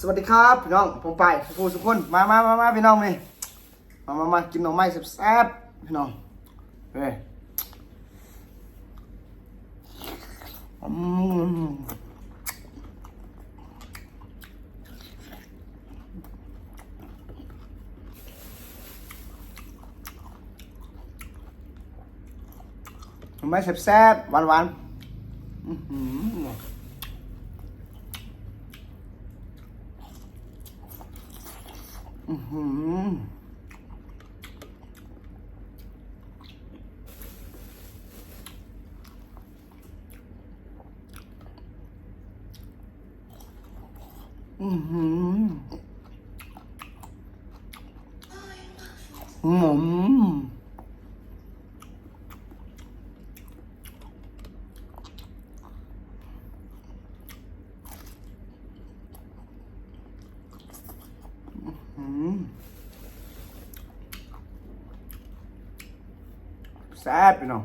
สวัสดีครับพี่น้องผมไปสุภูสุกคนมามามามาพี่น้องนี่มามามากินหน่อไม้แซ่บๆพี่น้องเฮ้ยอืมหน่อไม้แซ่บๆหวานๆ อือหืออือหืออือหือหมุมอืม แซ่บพี่น้อง